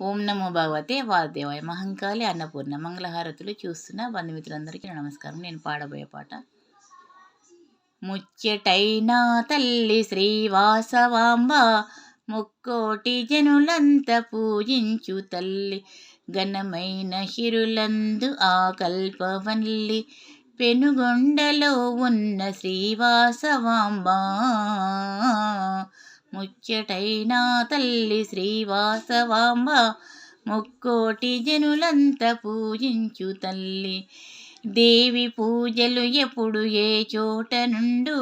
ఓం నమో భగవతే వాదేవాయ మహంకాళి అన్నపూర్ణ. మంగళహారతులు చూస్తున్న బంధుమిత్రులందరికీ నమస్కారం. నేను పాడబోయే పాట. ముచ్చటైనా తల్లి శ్రీవాసవాంబ ముక్కోటి జనులంత పూజించు తల్లి. ఘనమైన శిరులందు ఆ కల్పవల్లి పెనుగొండలో ఉన్న శ్రీవాసవాంబ. ముచ్చటైనా తల్లి శ్రీవాసవాంబ ముక్కోటి జనులంత పూజించు తల్లి. దేవి పూజలు ఎప్పుడు ఏ చోట నుండు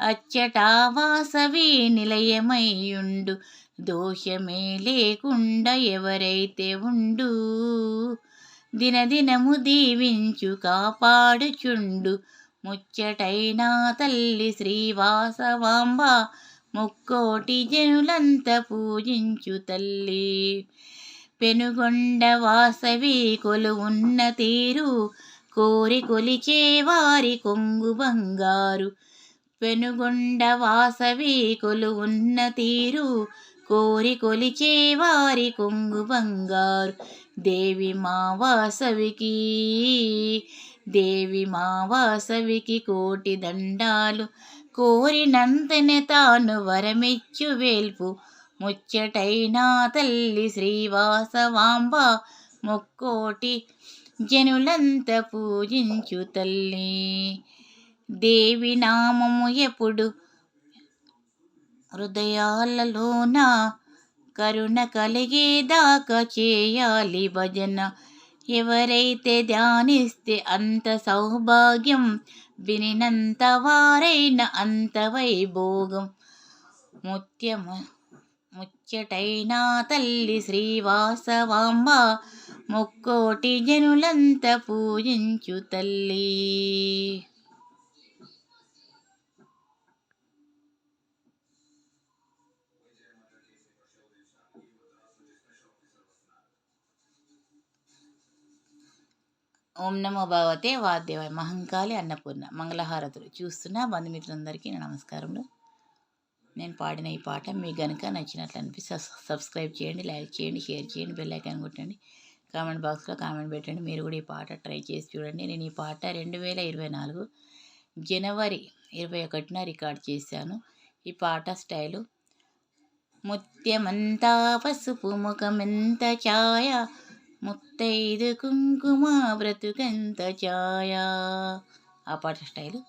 అచ్చటా వాసవి నిలయమయ్యుండు. దోషమే లేకుండా ఎవరైతే ఉండు దినదినము దీవించు కాపాడుచుండు. ముచ్చటైనా తల్లి శ్రీవాసవాంబ ముక్కోటి జనులంత పూజించు తల్లి. పెనుగొండ వాసవి కొలు ఉన్న తీరు కోరి కొలిచే వారి కొంగు బంగారు. పెనుగొండ వాసవి కొలు ఉన్న తీరు కోరి కొలిచే వారి కొంగు బంగారు. దేవి మా వాసవికి దేవి మా వాసవికి కోటి దండాలు. కోరినంతనే తాను వరమిచ్చు వేల్పు. ముచ్చటైనా తల్లి శ్రీవాసవాంబ ముక్కోటి జనులంత పూజించు తల్లి. దేవి నామము ఎప్పుడు హృదయాలలోన కరుణ కలిగేదాకా చేయాలి భజన. ఎవరైతే ధ్యానిస్తే అంత సౌభాగ్యం వినినంత వారైన అంత వైభోగం. ముత్యము ముచ్చటైనా తల్లి శ్రీవాసవాంబ ముక్కోటి జనులంత పూజించు తల్లి. ఓం నమో భగవతే వాద్యవాయ మహంకాళి అన్నపూర్ణ మంగళహారతులు. చూస్తున్న బంధుమిత్రులందరికీ నమస్కారములు. నేను పాడిన ఈ పాట మీకు కనుక నచ్చినట్లు అనిపిస్తే సబ్స్క్రైబ్ చేయండి లైక్ చేయండి షేర్ చేయండి బెల్ ఐకాన్ కొట్టండి. కామెంట్ బాక్స్లో కామెంట్ పెట్టండి. మీరు కూడా ఈ పాట ట్రై చేసి చూడండి. నేను ఈ పాట రెండు వేల ఇరవై నాలుగు జనవరి ఇరవై ఒకటిన రికార్డ్ చేశాను. ఈ పాట స్టైలు ముత్యమంతా పసుపు ముఖమెంత ఛాయ ముత్తైదు కుంకుమ బ్రతుకంత ఛాయా? ఆ పాట స్టైలు.